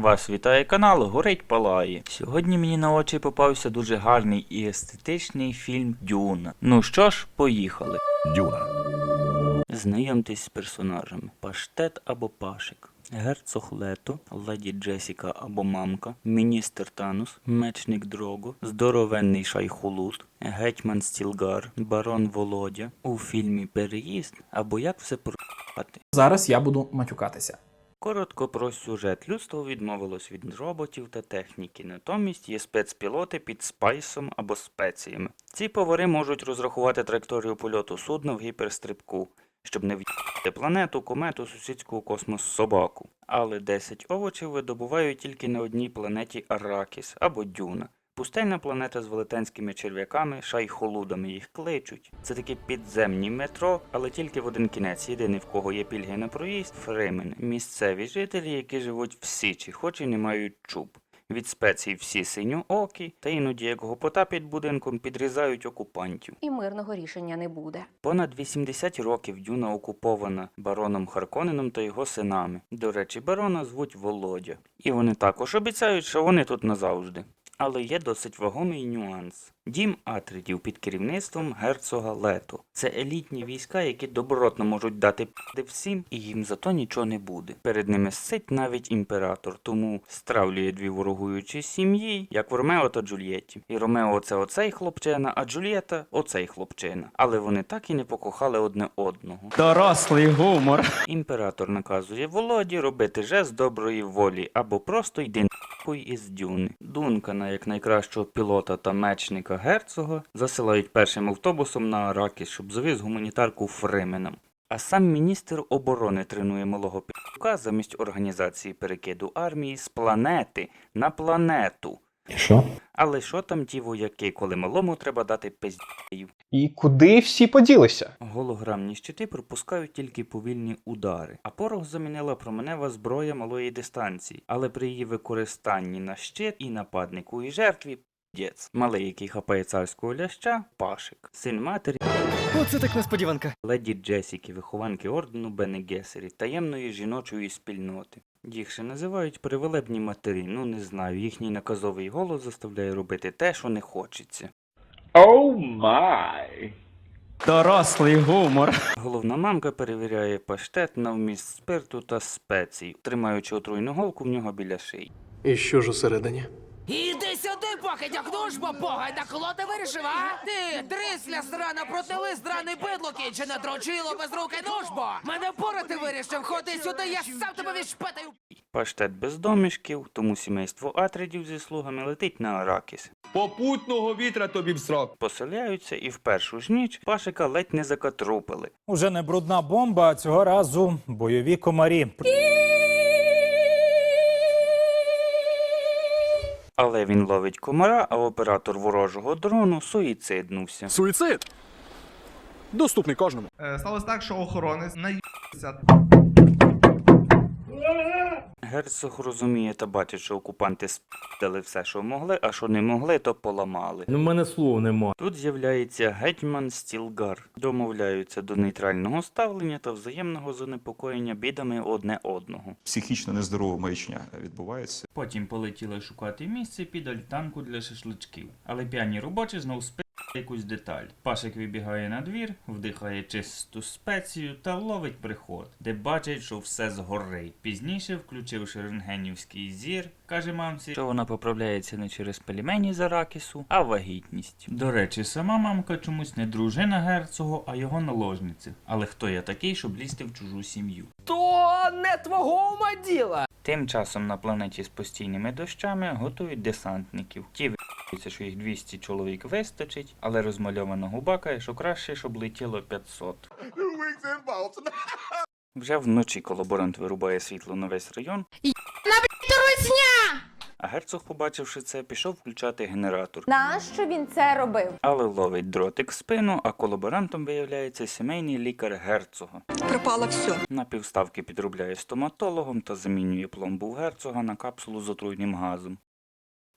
Вас вітає канал Горить Палає. Сьогодні мені на очі попався дуже гарний і естетичний фільм Дюна. Ну що ж, поїхали. Дюна. Знайомтесь з персонажами: Паштет або Пашик. Герцог Лето, леді Джесіка або мамка, міністр Танус, мечник Дрого, здоровенний шайхулут, гетьман Стілгар, барон Володя у фільмі Переїзд або як все про***ати. Зараз я буду матюкатися. Коротко про сюжет. Людство відмовилось від роботів та техніки, натомість є спецпілоти під спайсом або спеціями. Ці повари можуть розрахувати траєкторію польоту судна в гіперстрибку, щоб не в'їхати планету, комету, сусідську космос собаку. Але 10 овочів видобувають тільки на одній планеті Аракіс або Дюна. Пустельна планета з велетенськими черв'яками, шайхолудами їх кличуть. Це такі підземні метро, але тільки в один кінець. Єдиний в кого є пільги на проїзд Фримен. Місцеві жителі, які живуть в Січі, хоч і не мають чуб. Від спецій всі синьоокі, та іноді як гопота під будинком підрізають окупантів. і мирного рішення не буде. Понад 80 років Дюна окупована бароном Харконеном та його синами. До речі, барона звуть Володя. І вони також обіцяють, що вони тут назавжди. Але є досить вагомий нюанс. Дім Атридів під керівництвом герцога Лето. Це елітні війська, які добротно можуть дати п***и всім, і їм зато нічого не буде. Перед ними сить навіть імператор, тому стравлює дві ворогуючі сім'ї, як в Ромео та Джульєтті. І Ромео це оцей хлопчина, а Джульєта оцей хлопчина. Але вони так і не покохали одне одного. Дорослий гумор. Імператор наказує Володі робити жест доброї волі або просто йди нахуй із дюни. Дункана, як найкращого пілота та мечника герцога, засилають першим автобусом на Аракіс, щоб завіз гуманітарку Фрименом. А сам міністр оборони тренує малого пі***ка замість організації перекиду армії з планети на планету. Що? Але що там ті вояки, коли малому треба дати пиздів? І куди всі поділися? Голограмні щити пропускають тільки повільні удари, а порох замінила променева зброя малої дистанції, але при її використанні на щит і нападнику і жертві п'єць. Малий, який хапає царського ляща, пашик, син матері. Оце так несподіванка. Леді Джесіки, вихованки ордену Бене Гесері, таємної жіночої спільноти. Їх ще називають привилебні матері, ну не знаю, їхній наказовий голос заставляє робити те, що не хочеться. Дорослий гумор. Головна мамка перевіряє паштет на вміст спирту та спецій, тримаючи отруйну голку в нього біля шиї. І що ж усередині? Іди сюди, покидьок, ну ж бо погай, на коло ти вирішив, а? Ти, дрисля срана, протили здраний бидло кінчене, дрочило без руки, ну ж бо! Мене порати вирішив, ходи сюди, я сам тебе відшпетаю! Паштет без домішків, тому сімейство Атридів зі слугами летить на Аракіс. Попутного вітра тобі в срок. Поселяються і в першу ж ніч пашика ледь не закатрупили. Уже не брудна бомба, а цього разу бойові комарі. Але він ловить комара, а оператор ворожого дрону суїциднувся. Суїцид! Доступний кожному. Е, Сталося так, що охоронець наїбався. Герцог розуміє та бачить, що окупанти спідали все, що могли, а що не могли, то поламали. Ну, в мене слов нема. Тут з'являється гетьман Стілгар. Домовляються до нейтрального ставлення та взаємного занепокоєння бідами одне одного. Психічно нездорова маячня відбувається. Потім полетіли шукати місце під альтанку для шашличків. Але п'яні робочі знов спи якусь деталь. Пашик вибігає на двір, вдихає чисту спецію та ловить приход, де бачить, що все згорить. Пізніше, включивши рентгенівський зір, каже мамці, що вона поправляється не через пельмені з аракісу, а вагітність. До речі, сама мамка чомусь не дружина герцогу, а його наложниця. Але хто я такий, щоб лізти в чужу сім'ю? То не твого ума діла! Тим часом на планеті з постійними дощами готують десантників. Ті що їх 200 чоловік вистачить, але розмальована губа каже, що краще, щоб летіло 500. Вже вночі колаборант вирубає світло на весь район. А герцог, побачивши це, пішов включати генератор. Нащо він це робив? Але ловить дротик в спину, а колаборантом виявляється сімейний лікар герцога. Пропало все. На півставки підробляє стоматологом та замінює пломбу в герцога на капсулу з отруйним газом.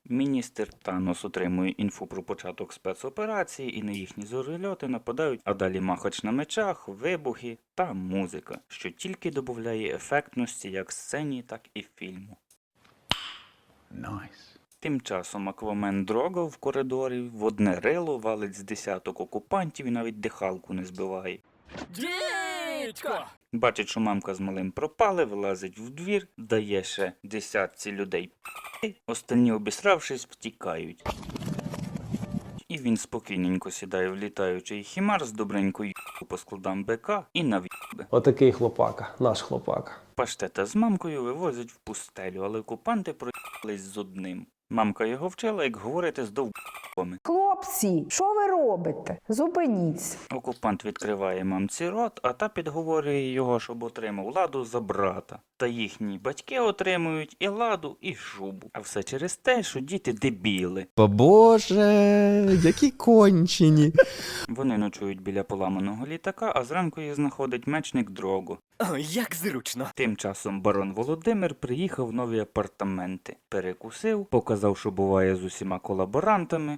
Міністр Танос отримує інфу про початок спецоперації і на їхні зорильоти нападають, а далі махач на мечах, вибухи та музика, що тільки додає ефектності як сцені, так і фільму. Тим часом Аквамен Дрого в коридорі в одне рило валить з десяток окупантів і навіть дихалку не збиває. Дідько! Бачить, що мамка з малим пропали, вилазить в двір, дає ще десятці людей п***, останні обісравшись, втікають. І він спокійненько сідає в літаючий хімар з добренькою по складам БК і нав'їбе. Отакий хлопака, наш хлопака. Паштета з мамкою вивозять в пустелю, але окупанти проїхались з одним. Мамка його вчила, як говорити з довбами. Хлопці, що ви робите? Зупиніться. Окупант відкриває мамці рот, а та підговорює його, щоб отримав ладу за брата. Та їхні батьки отримують і ладу, і шубу. А все через те, що діти дебіли. Боже, які кончені. Вони ночують біля поламаного літака, а зранку їх знаходить мечник Дрого. О, як зручно. Тим часом барон Володимир приїхав в нові апартаменти, перекусив, показав, що буває з усіма колаборантами.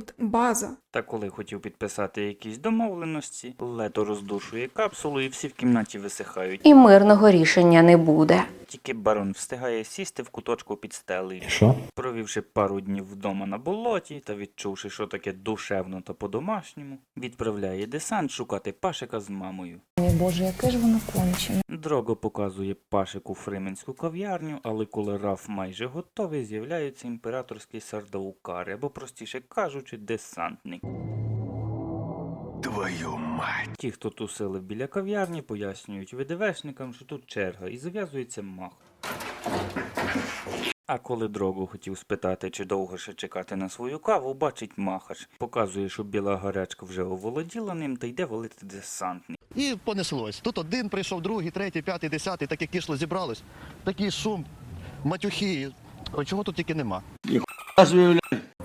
Ґрунт, база. Та коли хотів підписати якісь домовленості, лето роздушує капсулу і всі в кімнаті висихають. І мирного рішення не буде. Тільки барон встигає сісти в куточку під стелею. Що? Провівши пару днів вдома на болоті та відчувши, що таке душевно та по-домашньому, відправляє десант шукати пашика з мамою. Ой, Боже, яке ж воно кончене. Дрого показує пашику фрименську кав'ярню, але коли раф майже готовий, з'являються імператорські сардаукари, або простіше кажучи, десантник. Твою мать. Ті, хто тусили біля кав'ярні, пояснюють ВДВшникам, що тут черга, і зав'язується мах. А коли Дрогу хотів спитати, чи довго ще чекати на свою каву, бачить махач, показує, що біла гарячка вже оволоділа ним та йде валити десантник. І понеслось. Тут один прийшов, другий, третій, п'ятий, десятий, таке кишло зібралось. Такий шум, матюхи. Ой, чого тут тільки нема.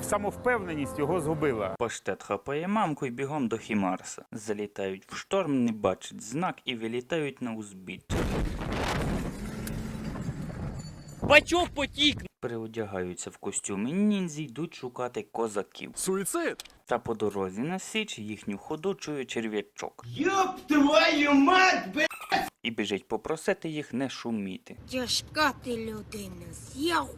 Самовпевненість його згубила. Паштет хапає мамку і бігом до Хімарса. Залітають в шторм, не бачать знак і вилітають на узбіччя. Бачок потік. Переодягаються в костюми ніндзі, йдуть шукати козаків. Суїцид. Та по дорозі на січ їхню ходу чує черв'ячок. Йоп твою мать, б***ь! І біжить попросити їх не шуміти. Тяжка ти людина, з'яв.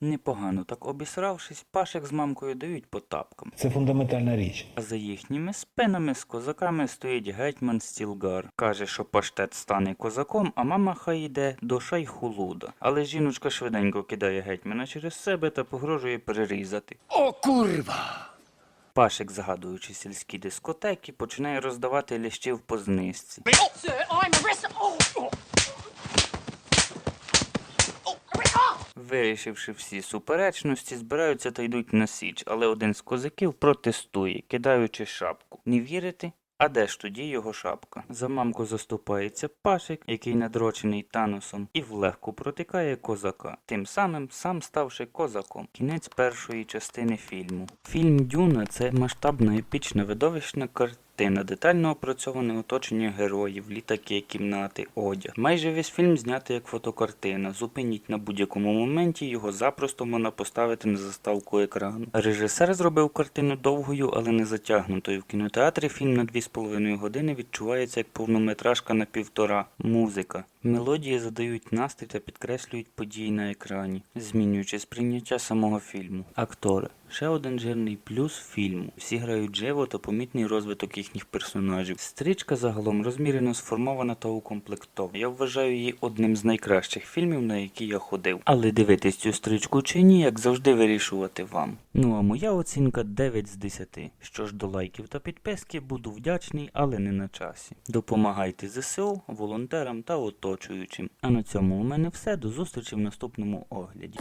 Непогано так обісравшись, пашик з мамкою дають по тапкам. Це фундаментальна річ. А за їхніми спинами з козаками стоїть гетьман Стілгар. Каже, що паштет стане козаком, а мама хай йде до шайхулуда. Але жіночка швиденько кидає гетьмана через себе та погрожує перерізати. О, курва! Пашик, згадуючи сільські дискотеки, починає роздавати лящів по знизці. Вирішивши всі суперечності, збираються та йдуть на січ, але один з козаків протестує, кидаючи шапку. Не вірите? А де ж тоді його шапка? За мамку заступається пашик, який надрочений таносом, і влегку протикає козака, тим самим сам ставши козаком. Кінець першої частини фільму. Фільм Дюна це масштабна епічна видовищна картина, детально опрацьоване оточення героїв, літаки, кімнати, одяг. Майже весь фільм знятий як фотокартина. Зупиніть на будь-якому моменті, його запросто можна поставити на заставку екрану. Режисер зробив картину довгою, але не затягнутою. В кінотеатрі фільм на 2,5 години відчувається як повнометражка на півтора. Музика. Мелодії задають настрій та підкреслюють події на екрані, змінюючи сприйняття самого фільму. Актори. Ще один жирний плюс фільму. Всі грають живо та помітний розвиток їхніх персонажів. Стрічка загалом розмірено сформована та укомплектована. Я вважаю її одним з найкращих фільмів, на які я ходив. Але дивитись цю стрічку чи ні, як завжди вирішувати вам. Ну а моя оцінка 9 з 10. Що ж до лайків та підписки, буду вдячний, але не на часі. Допомагайте ЗСУ, волонтерам та оточуючим. А на цьому у мене все. До зустрічі в наступному огляді.